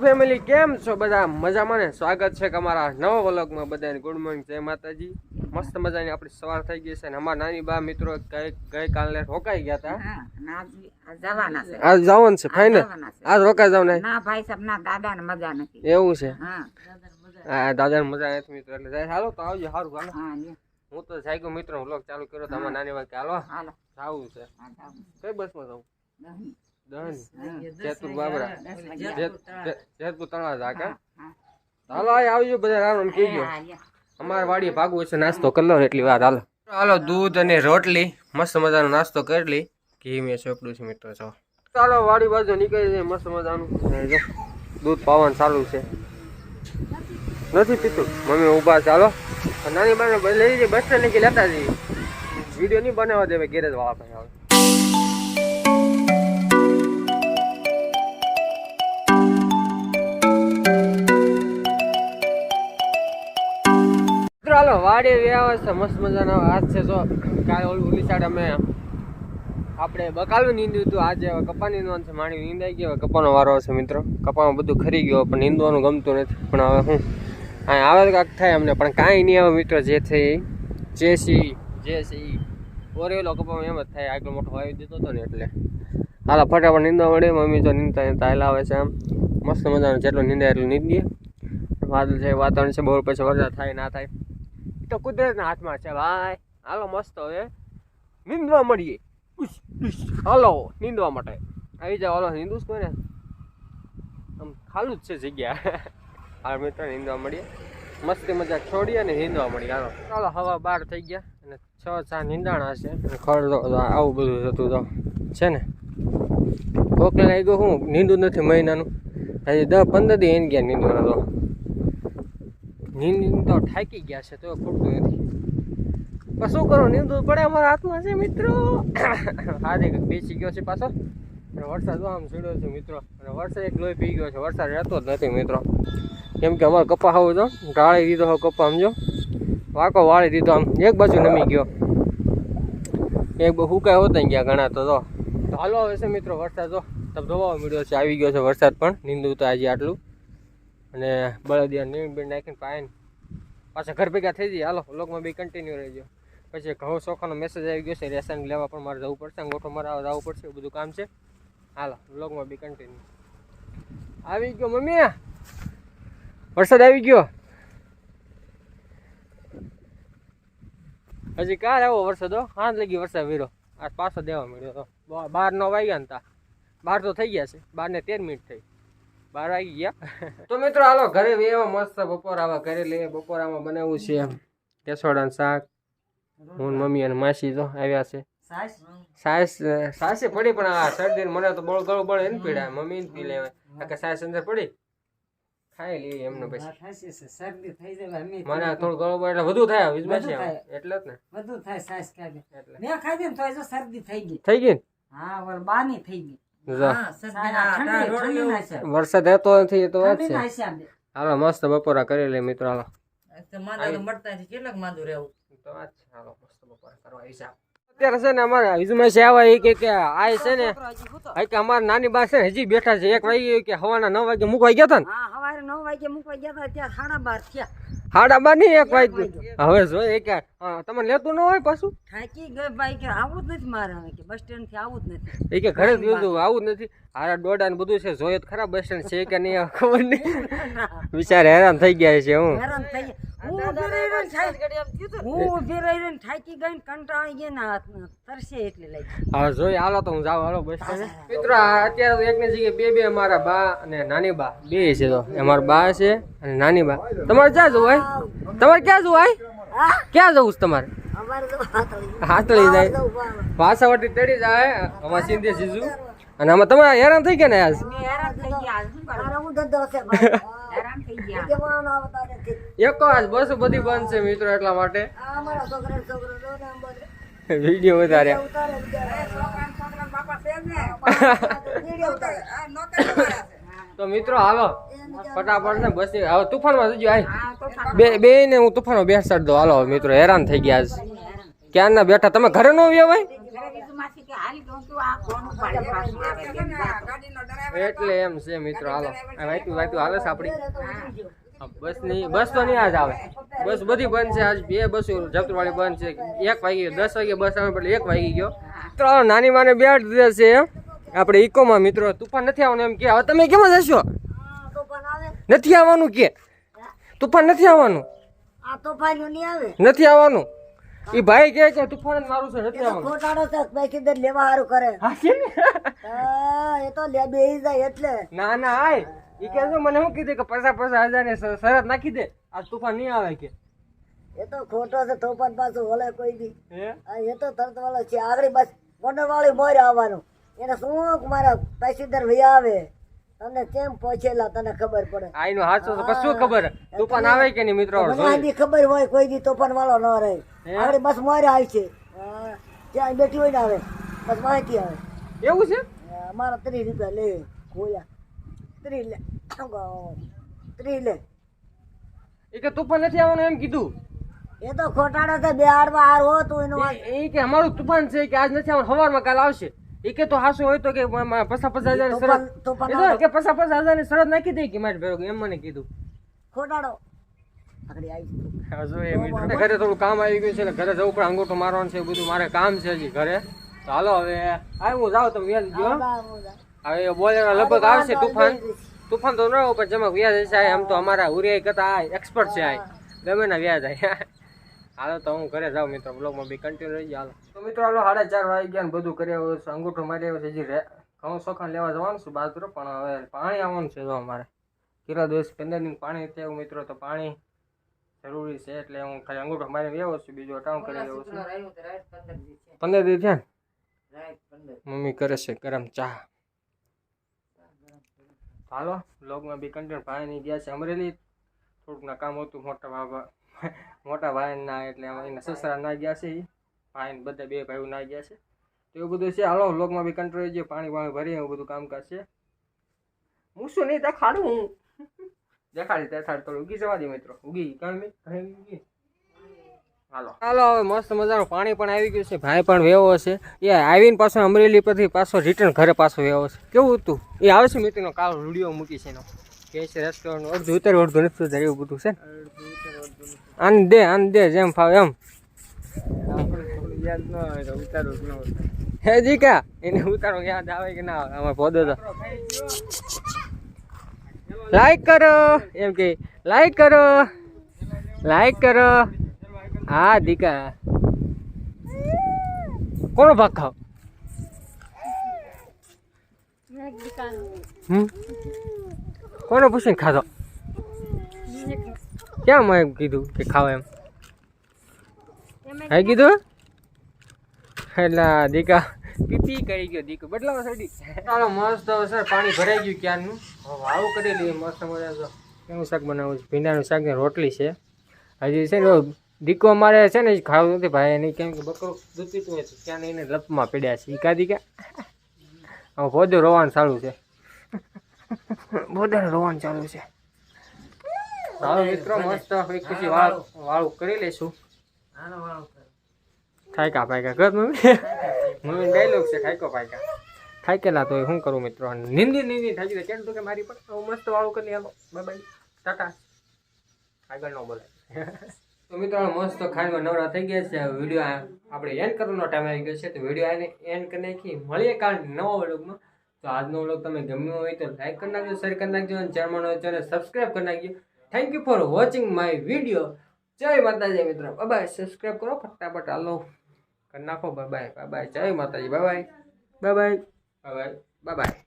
Family કેમ છો બધા? મજામાં ને? સ્વાગત છે કે અમારા નવા વ્લોગમાં બધાને. ગુડ મોર્નિંગ જય માતાજી. મસ્ત મજાની આપણી સવાર થઈ ગઈ છે ને અમારા નાની બા મિત્રો ગઈ ગઈકાલે રોકાઈ ગયા હતા ના આજ જવાનું છે. આ ફાઇનલ? આજ રોકાઈ જવાનું ને? ના ભાઈ સાહેબ ના દાદા ને મજા નથી. એવું છે? હા. હા દાદાને મજા નથી મિત્રો એટલે જાય. હાલો તો આવજો સારું હાલો. હું તો જાગ્યો મિત્રો વ્લોગ ચાલુ કર્યો તમારા નાની બા કે હાલો. હાલો. જાવું છે. કઈ બસમાં જવું. જેતપુર બાબરા. જેતપુર તળાવ જા હાલો આ આવજો બધા રામ અમારે વાડીએ ભાગવું છે નાસ્તો કરી લો એટલી વાર. હાલો. હાલો દૂધ અને રોટલી. મસ્ત મજાનો નાસ્તો કરી લી. ઘી મેં ચોપડું છે મિત્રો છો ચાલો વાડી બાજુ નીકળી જાય મસ્ત મજાનું. દૂધ પાવાનું ચાલુ છે. નથી પીતું. મમ્મી ઊભા ચાલો નાની બાને લઈ જઈએ બસ સ્ટેન્ડ નીકળી લેતા જઈએ. વીડિયો નહીં બનાવવા દેવે ગેરેજ વાળા પાસે હવે મિત્રો હાલો વાડે છે, મસ્ત મજાનો હાથ છે. જો, કાલે ઓલું ઓલી સાઈડ અમે આપણે બકાલું નીંદ્યું હતું. આજે હવે કપા નીંદવાનું છે માણી નીંદાઈ ગયો કપાનો વારો છે મિત્રો. કપામાં બધું ખરી ગયો, પણ નીંદવાનું ગમતું નથી. પણ હવે હું અહીં આવે કાંક થાય અમને, પણ કાંઈ નહીં આવે મિત્રો, જે એ જે સી જે સી ઓરેલો કપામાં એમ જ થાય આગળ મોટો વાવી દીધો હતો ને એટલે. હાલ, ફટાફટ નીંદવા મળે મમ્મી તો નીંદતા નીંદતા હાલ આવે છે આમ. મસ્ત મજાનું જેટલું નીંદાય એટલું નીંદીએ. વાદળ છે, વાતાવરણ છે, બહુ પછી વરસાદ થાય, ના થાય. તો કુદરતના હાથમાં છે. ભાઈ, હાલો મસ્ત હવે. નીંદવા મળીએ. હાલો, નીંદવા માટે. આવી જાવ હાલો, નીંદું છું ને આમ ખાલું જ છે જગ્યા. હાલ, મિત્રો, નીંદવા મળીએ. મસ્તી મજા છોડીએ અને નીંદવા મળીએ. હાલો. ચાલો હવા બાર થઈ ગયા અને છ, ચાર નીંદાણા છે. ખરડો આવું બધું થતું તો છે ને. કોકને ગયો હું નીંદું નથી મહિનાનું. હજી દસ પંદર દી એને ગયા નીંદવાના તો. નીંદ તો થાકી ગયા છે, તો ખૂટતું નથી. પણ શું કરું, નીંદવું પડે અમારા હાથમાં છે મિત્રો. હા કંઈક બેસી ગયો છે પાછો. વરસાદ આમ સીડ્યો છે મિત્રો. અને વરસાદ એક લોહી પી ગયો છે, વરસાદ રહેતો જ નથી મિત્રો. કેમ કે અમારે કપા આવું તો ગાળી દીધો હવે કપા, સમજો. વાકો વાળી દીધો આમ. એક બાજુ નમી ગયો. એક હુકાય હોતા ગયા ઘણા તો, જો. તો હાલો આવે છે મિત્રો વરસાદ, જો. તમે ધોવા મળ્યો છે, આવી ગયો છે વરસાદ પણ. નીંદવું તો આજે આટલું. અને બળદિયા નીંદ નાખીને પાઈને પાછા ઘર ભેગા થઈ જઈએ. હાલો વ્લોગમાં બી કન્ટિન્યુ રહેજો. પછી ઘઉં ચોખાનો મેસેજ આવી ગયો છે, રેશન લેવા પણ મારે જવું પડશે, અંગોઠો મારા જવું પડશે બધું કામ છે. હાલો વ્લોગમાં બી કન્ટિન્યુ આવી ગયો મમ્મી. વરસાદ આવી ગયો. હજી કાલ આવો વરસાદ હો? હાથ લગી વરસાદ વીરો. આ પાછો દેવા મળ્યો તો બાર નો વાગ્યા ને તા. બાર તો થઈ ગયા છે. બાર ને તેર મિનિટ થઈ. બાર વાગી ગયા. તો મિત્રો હાલો ઘરે એવા મસ્ત બપોર આવા ઘરે લઈએ બપોરામાં બનાવવું છે કેસોડા શાક. હું મમ્મી અને માસી તો આવ્યા છે. સાસ? સાસ સાસે પડી પણ આ શરદી મને તો બળ ગળું બળ એને પીડા. મમ્મી ને પી લેવા કે સાસ અંદર પડી? ખાઈ લઈએ એમને પછી. શરદી થઈ જાય મને થોડું ગળું બળ એટલે વધુ થાય વિજમાં છે એટલે જ ને. બધું થાય સાસ ખાધે મેં ખાધી ને તોય શરદી થઈ ગઈ. થઈ ગઈ હા બાની થઈ ગઈ. વરસાદ રહેતો નથી એ તો વાત છે. હાલો મસ્ત બપોરા કરી લે મિત્રો હાલો. તો માંદા તો મળતા નથી. કેટલાક માંદું રહેવું? તો વાત છે હાલો મસ્ત બપોરા કરવા અત્યારે છે ને અમારે વિજુમાં છે આવા એ કે કે આ છે ને કે અમારા નાની બા છે ને હજી બેઠા છે. એક વાગે કે હવાના નવ વાગે મૂકવા ગયા હતા ને? નવ વાગે મૂકવા ગયા હતા ત્યાં સાડા બાર થયા. સાડા બારની એક વાગે હવે જોઈએ એક તમને લેતું ન હોય પાછું? થાકી ગઈ ભાઈ કે આવું જ નથી મારે હવે કે બસ સ્ટેન્ડથી આવું જ નથી. એ કે ઘરે જ આવું જ નથી. હારા દોડા ને બધું છે જોઈએ તો ખરા બસ સ્ટેન્ડ છે કે નહીં ખબર નહીં. વિચાર હેરાન થઈ ગયા છે હું. હેરાન થઈ ગયા. હું ઊભી રહીને થાકી- હું ઊભી રહીને થાકી ગઈ કંટાળી ગઈ ને તરસે એટલે હાલો તો હું જાઉં હાલો બસ મિત્રો અત્યારે તો એકની જગ્યાએ બે બે મારા બા અને નાની બા. બે છે તો. એ મારા બા છે અને નાની બા. તમારે ક્યાં જવું હોય? તમારે ક્યાં જવું હોય? ક્યાં જવું છે તમારે? હાથળી. જાય. વાસાવટી તેડી જાય. અમાર સિંધી જીજુ. અને આમાં તમે હેરાન થઈ ગયા ને આજ? હેરાન થઈ ગયા. હેરાન થઈ. એકો આજ બસ બધી બંધ છે મિત્રો એટલા માટે. જો વીડિયો વધારે. જ. તો મિત્રો હાલો. ફટાફટ ને બસ. હવે તુફાનમાં જજો, આય. બે બે ને હું તુફાનમાં બેસાડ દો હાલો, મિત્રો, હેરાન થઈ ગયા છે. ક્યાં ના બેઠા? તમે ઘરે નો આવ્યા એટલે એમ છે, મિત્રો, હાલો. વાયતું વાયતું હાલે છે આપણી. બસની બસ તો નહીં આજ આવે. બસ બધી બંધ છે આજ બે બસો જપ્તવાળી બંધ છે. એક વાગી ગયો દસ વાગે બસ આવે એટલે એક વાગી ગયો. ત્રણ નાની માને બેઠ દીધા છે આપણે ઇકોમાં મિત્રો તુફાન નથી આવવાનું એમ કે. હવે તમે કેમ જશો નથી આવવાનું કે. તુફાન નથી આવવાનું. નહીં નથી આવવાનું. એ ભાઈ કહે છે તુફાન જ મારું છે નથી આવવાનું. ખોટાડો છે પૈકી દર લેવા હારું કરે હા, એ તો લે બેહી જાય એટલે. ના ના આય. એ કે મને શું કીધું કે પૈસા પૈસા હજાર શરત નાખી દે? આ તુફાન નહીં આવે કે. એ તો ખોટો છે તોફાન પાછું વળે કોઈ બી. એ તો તરત વાળો છે આગળ બસ મોટર વાળી મોર આવવાનું. એને શું મારા પેસેન્જર ભાઈ આવે? તમને કેમ પહોંચેલા તને ખબર પડે? આઈનો હાચો તો પછી શું ખબર? તુફાન આવે કે નહીં મિત્રો? મને આની ખબર હોય કોઈ દી તોફાન વાળો ન રહે. આગળ બસ મોર આવે છે. ત્યાં બેઠી હોય ને આવે. બસ માહિતી આવે. એવું છે? મારા ત્રીસ રૂપિયા લે ગોયા ત્રીસ લે એ કે તુફાન નથી આવવાનું એમ કીધું? એ તો ખોટાડો છે બે હાર હો તું એનો એ- કે અમારું તુફાન છે કે આજ નથી આવવાનું સવારમાં કાલ આવશે. એ કે તો હાસો હોય તો કે પસા પસા હજાર શરત તો કે પચાસ પસા હજારની શરત નાખી દે કે મારે ભેરો એમ મને કીધું. ખોટાડો. આવી. ઘરે થોડું કામ આવી ગયું છે એટલે ઘરે જવું પડે અંગૂઠો મારવાનું છે બધું મારે કામ છે હજી ઘરે. ચાલો હવે આ હું જાઉં તમે વેલ ગયો. હવે બોલેરો લગભગ આવશે તુફાન. તુફાન તો ન હોય પણ જેમાં વ્યાજ હશે આમ તો અમારા ઉરિયા કરતા એક્સપર્ટ છે આ ગમે ના વ્યાજ આ હાલો તો હું ઘરે જાઉં મિત્રો બ્લોગમાં બી કન્ટિન્યુ રહી હાલો. તો મિત્રો હાલો સાડા ચાર વાગી ગયા ને બધું કરી આવ્યું છે અંગૂઠો મારી આવ્યો છે હજી રે ઘઉં સોખા લેવા જવાનું છે બાજરો પણ હવે પાણી આવવાનું છે જો અમારે. કેટલા દિવસ પંદર દિન પાણી આવ્યું મિત્રો તો પાણી જરૂરી છે એટલે હું ખાલી અંગૂઠો મારીને આવ્યો છું બીજું અટાઉન કરી આવ્યો છું. પંદર. દિવસ થયા ને? મમ્મી કરે છે ગરમ ચા. હાલો બ્લોગમાં બી કન્ટેન્ટ ભાઈ ની ગયા છે. અમરેલી થોડુંક ના કામ હતું, મોટા બાબા, મોટા ભાઈ ના એટલે એના સસરા ના ગયા છે એ ભાઈને બધા બે ભાઈઓ ના ગયા છે. તો એવું બધું છે. હાલો બ્લોગમાં બી કંટ્રોલ જે પાણી પાણી ભરી એવું બધું કામકાજ છે. હું શું નહીં, દેખાડું હું. દેખાડી દેખાડી તો ઉગી જવા દે મિત્રો. ઉગી કારણ કાંઈ ઉગી. હાલો. હાલો, હવે મસ્ત મજાનું પાણી પણ આવી ગયું છે, ભાઈ પણ વેવો છે. એ આવીને પાછો અમરેલી પરથી પાછો રિટર્ન ઘરે પાછો વેવો છે. કેવું હતું? એ આવશે મિત્રનો કાલ રૂડિયો મૂકી છે એનો. કે છે રેસ્ટોરન્ટ અડધું ઉતર અડધું નથી ઉતર એવું બધું છે. આને દે, આન દે, જેમ ફાવે એમ. હે જીકા, એને ઉતારો યાદ આવે કે ના આવે? અમારે પોદો તો. લાઈક કરો. એમ કે લાઈક કરો. લાઈક કરો. હા દીકા. કોનો ભાગ ખાવ? કોનો પૂછીને ખાધો? ક્યાં એમ કીધું કે ખાવ એમ? હે કીધું? એટલે દીકા પીપી કરી ગયો દીકો. બદલાવ સડી ચાલો મસ્ત સર પાણી ભરાઈ ગયું ક્યારનું. વાવું કરી લઈએ મસ્ત મજા તો કેવું શાક બનાવું છે? ભીંડાનું શાક ને રોટલી છે. હજી છે ને દીકો અમારે છે ને ખાવું નથી. ભાઈ એની કેમ કે બકરો દૂધ પીતું હોય છે ત્યાં એને લપમાં પડ્યા છે. ઈકા દીકા હવે બધું રોવાનું ચાલુ છે. બધું રોવાનું ચાલુ છે. હાલો મિત્રો મસ્ત એક પછી વાળ વાળું કરી લઈશું. થાયકા પાયકા કર મમ્મી? મમ્મી ડાયલોગ છે ખાયકો પાયકા. ખાયકેલા તો શું કરું મિત્રો? નિંદી નિંદી થાકી કેમ તો કે મારી પણ હું મસ્ત વાળું કરી હાલો. Bye bye. ટાટા. આગળ ન બોલાય. તો મિત્રો મસ્ત ખાંડમાં નવરા થઈ ગયા છે. વીડિયો આપણે એન્ડ કરવાનો ટાઈમ આવી ગયો છે. તો વીડિયો આને એન્ડ કરી નાખી. મળીએ કારણ નવા વ્લોગમાં. તો આજનો વ્લોગ તમે ગમ્યો હોય તો લાઈક કરી નાખજો શેર કરી નાખજો અને ચેનલ હોય ચેનલ સબસ્ક્રાઈબ કરી નાખજો. Thank you for watching my video જય માતાજી મિત્રો. બાય સબસ્ક્રાઈબ કરો ફટાફટ હાલો. કરી નાખો. બાય બાય બાય જય માતાજી. Bye bye bye bye bye bye